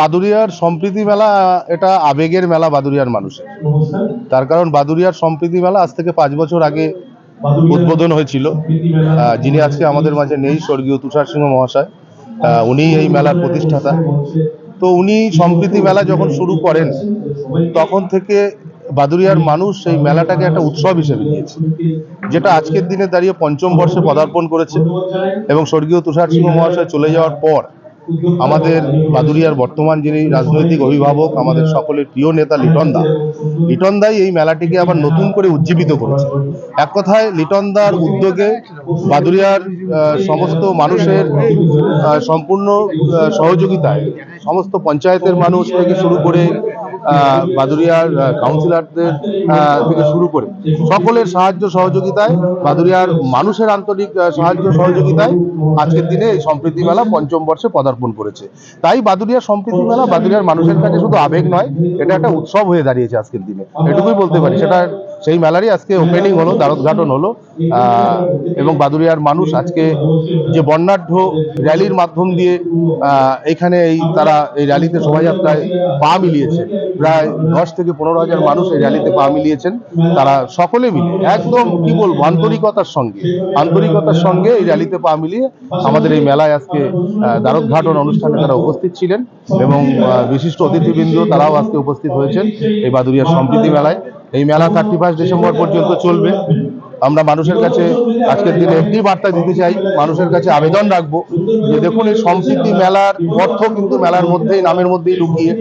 বাদুরিয়ার সম্প্রীতি মেলা, এটা আবেগের মেলা বাদুরিয়ার মানুষের। তার কারণ বাদুরিয়ার সম্প্রীতি মেলা আজ থেকে পাঁচ বছর আগে উদ্বোধন হয়েছিল। যিনি আজকে আমাদের মাঝে নেই, স্বর্গীয় তুষার সিংহ মহাশয়। উনি এই মেলার প্রতিষ্ঠাতা। তো উনি সম্প্রীতি মেলা যখন শুরু করেন, তখন থেকে বাদুরিয়ার মানুষ সেই মেলাটাকে একটা উৎসব হিসেবে নিয়েছে, যেটা আজকের দিনে দাঁড়িয়ে পঞ্চম বর্ষে পদার্পণ করেছে এবং স্বর্গীয় তুষার সিংহ মহাশয় চলে যাওয়ার পর আমাদের বাদুরিয়ার বর্তমান যিনি রাজনৈতিক অভিভাবক, আমাদের সকলের প্রিয় নেতা লিটন দা। লিটন দাই এই মেলাটিকে আবার নতুন করে উজ্জীবিত করেছে। এক কথায়, লিটন দার উদ্যোগে বাদুরিয়ার সমস্ত মানুষের সম্পূর্ণ সহযোগিতায় সমস্ত পঞ্চায়েতের মানুষ থেকে শুরু করে বাদুরিয়ার কাউন্সিলরদের থেকে শুরু করে সকলের সাহায্য সহযোগিতায়, বাদুরিয়ার মানুষের আন্তরিক সাহায্য সহযোগিতায় আজকের দিনে এই সম্প্রীতি মেলা পঞ্চম বর্ষে পদার্পণ করেছে। তাই বাদুরিয়ার সম্প্রীতি মেলা বাদুরিয়ার মানুষের কাছে শুধু আবেগ নয়, এটা একটা উৎসব হয়ে দাঁড়িয়েছে আজকের দিনে। এটুকুই বলতে পারি, সেটা সেই মেলারই আজকে ওপেনিং হলো দ্বারোদ্ঘাটন হলো। এবং বাদুরিয়ার মানুষ আজকে যে বর্ণাঢ্য র্যালির মাধ্যম দিয়ে এখানে এই তারা এই র্যালিতে শোভাযাত্রায় পা মিলিয়েছে। প্রায় দশ থেকে পনেরো হাজার মানুষ এই র্যালিতে পা মিলিয়েছেন। তারা সকলে মিলে একদম কি বলব আন্তরিকতার সঙ্গে আন্তরিকতার সঙ্গে এই র্যালিতে পা মিলিয়ে আমাদের এই মেলায় আজকে দ্বারোদ্ঘাটন অনুষ্ঠানে তারা উপস্থিত ছিলেন। এবং বিশিষ্ট অতিথিবৃন্দ তারাও আজকে উপস্থিত হয়েছেন এই বাদুরিয়ার সম্প্রীতি মেলায়। এই মেলা থার্টি ফার্স্ট ডিসেম্বর পর্যন্ত চলবে। আমরা মানুষের কাছে আজকের দিনে একটি বার্তা দিতে চাই, মানুষের কাছে আবেদন রাখব যে দেখুন, এই সম্প্রীতি মেলার অর্থ কিন্তু মেলার মধ্যেই, নামের মধ্যেই লুকিয়ে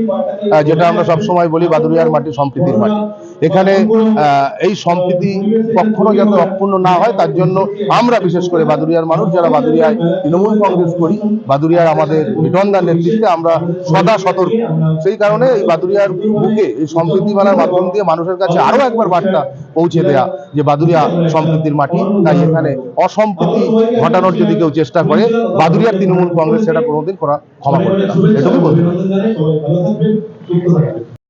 যেটা আমরা সবসময় বলি বাদুরিয়ার মাটি সম্প্রীতির মাটি। এখানে এই সম্প্রীতি কখনো যাতে অক্ষুণ্ণ না হয়, তার জন্য আমরা বিশেষ করে বাদুরিয়ার মানুষ যারা বাদুরিয়ায় তৃণমূল কংগ্রেস করি বাদুরিয়ার আমাদের বিটনদার নেতৃত্বে আমরা সদা সতর্ক। সেই কারণে এই বাদুরিয়ার বুকে এই সম্প্রীতি মেলার মাধ্যম দিয়ে মানুষের কাছে আরও একবার বার্তা পৌঁছে দেয়া যে বাদুরিয়া সম্প্রীতির মাটি তাই এখানে অসম্প্রীতি ঘটানোর যদি কেউ চেষ্টা করে বাদুরিয়ার তৃণমূল কংগ্রেস সেটা কোনোদিন করা ক্ষমা করবে না। এটুকুই বলতে।